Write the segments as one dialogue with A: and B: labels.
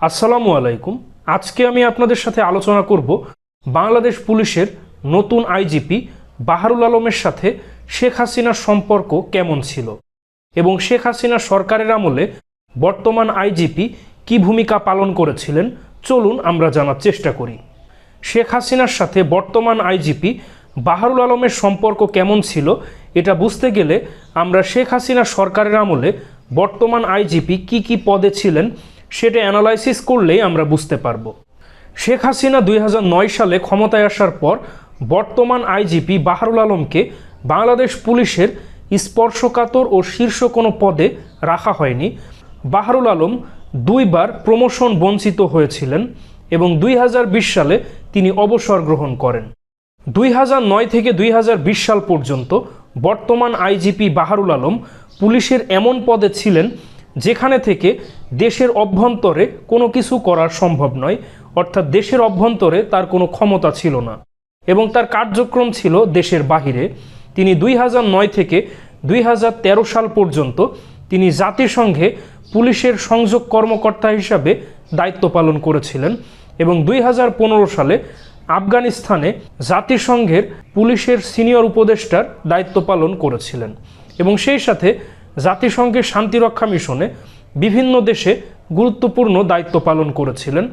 A: আসসালামু আলাইকুম। আজকে আমি আপনাদের সাথে আলোচনা করব বাংলাদেশ পুলিশের নতুন আইজিপি বাহারুল আলমের সাথে শেখ হাসিনার সম্পর্ক কেমন ছিল এবং শেখ হাসিনা সরকারের আমলে বর্তমান আইজিপি কি ভূমিকা পালন করেছিলেন, চলুন আমরা জানার চেষ্টা করি। শেখ হাসিনার সাথে বর্তমান আইজিপি বাহারুল আলমের সম্পর্ক কেমন ছিল, এটা বুঝতে গেলে আমরা শেখ হাসিনা সরকারের আমলে বর্তমান আইজিপি কি কি পদে ছিলেন সেটা অ্যানালাইসিস করলেই আমরা বুঝতে পারব। শেখ হাসিনা দুই হাজার নয় সালে ক্ষমতায় আসার পর বর্তমান আইজিপি বাহারুল আলমকে বাংলাদেশ পুলিশের স্পর্শকাতর ও শীর্ষ কোনো পদে রাখা হয়নি। বাহারুল আলম দুইবার প্রমোশন বঞ্চিত হয়েছিলেন এবং দুই হাজার বিশ সালে তিনি অবসর গ্রহণ করেন। দুই থেকে দুই হাজার বিশ সাল পর্যন্ত বর্তমান আইজিপি বাহারুল আলম পুলিশের এমন পদে ছিলেন যেখানে থেকে দেশের অভ্যন্তরে কোনো কিছু করা সম্ভব নয়, অর্থাৎ দেশের অভ্যন্তরে তার কোনো ক্ষমতা ছিল না এবং তার কার্যক্রম ছিল দেশের বাহিরে। তিনি দুই নয় থেকে দুই হাজার তেরো সাল পর্যন্ত তিনি জাতিসংঘে পুলিশের সংযোগ কর্মকর্তা হিসাবে দায়িত্ব পালন করেছিলেন এবং দুই হাজার পনেরো সালে আফগানিস্তানে জাতিসংঘের পুলিশের সিনিয়র উপদেষ্টার দায়িত্ব পালন করেছিলেন এবং সেই সাথে জাতিসংঘের শান্তিরক্ষা মিশনে বিভিন্ন দেশে গুরুত্বপূর্ণ দায়িত্ব পালন করেছিলেন,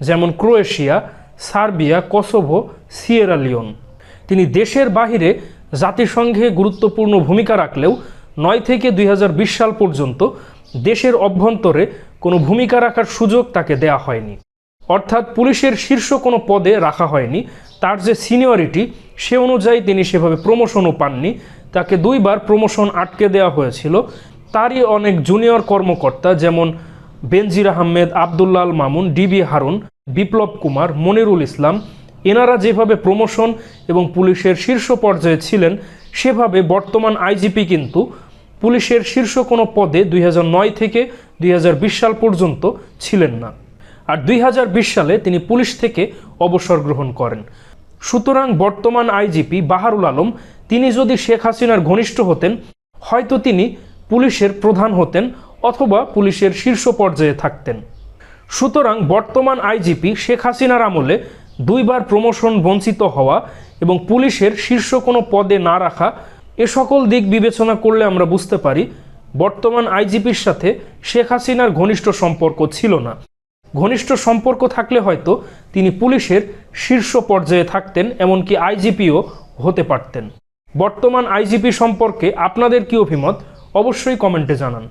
A: যেমন Croatia, Serbia, Kosovo, Sierra Leone. তিনি দেশের বাহিরে জাতিসংঘে গুরুত্বপূর্ণ ভূমিকা রাখলেও নয় থেকে দুই হাজার বিশ সাল পর্যন্ত দেশের অভ্যন্তরে কোনো ভূমিকা রাখার সুযোগ তাকে দেয়া হয়নি। অর্থাৎ পুলিশের শীর্ষ কোনো পদে রাখা হয়নি, তার যে সিনিয়রিটি সে অনুযায়ী তিনি সেভাবে প্রমোশনও পাননি তাকে দুইবার প্রমোশন আটকে দেওয়া হয়েছিল। তারই অনেক জুনিয়র কর্মকর্তা যেমন বেনজির আহমেদ, আবদুল্লাল মামুন, ডিবি হারুন, বিপ্লব কুমার, মনিরুল ইসলাম, এনারা যেভাবে প্রমোশন এবং পুলিশের শীর্ষ পর্যায়ে ছিলেন, সেভাবে বর্তমান আইজিপি কিন্তু পুলিশের শীর্ষ কোনো পদে দুই হাজার নয় থেকে দুই হাজার বিশ সাল পর্যন্ত ছিলেন না। আর দুই হাজার বিশ সালে তিনি পুলিশ থেকে অবসর গ্রহণ করেন। সুতরাং বর্তমান আইজিপি বাহারুল আলম, তিনি যদি শেখ হাসিনার ঘনিষ্ঠ হতেন, হয়তো তিনি পুলিশের প্রধান হতেন অথবা পুলিশের শীর্ষ পর্যায়ে থাকতেন। সুতরাং বর্তমান আইজিপি শেখ হাসিনার আমলে দুইবার প্রমোশন বঞ্চিত হওয়া এবং পুলিশের শীর্ষ কোনো পদে না রাখা, এ সকল দিক বিবেচনা করলে আমরা বুঝতে পারি, বর্তমান আইজিপির সাথে শেখ হাসিনার ঘনিষ্ঠ সম্পর্ক ছিল না। ঘনিষ্ঠ সম্পর্ক থাকলে হয়তো তিনি পুলিশের শীর্ষ পর্যায়ে থাকতেন, এমনকি আইজিপিও হতে পারতেন। বর্তমান আইজিপি সম্পর্কে আপনাদের কি অভিমত? অবশ্যই কমেন্টে জানান।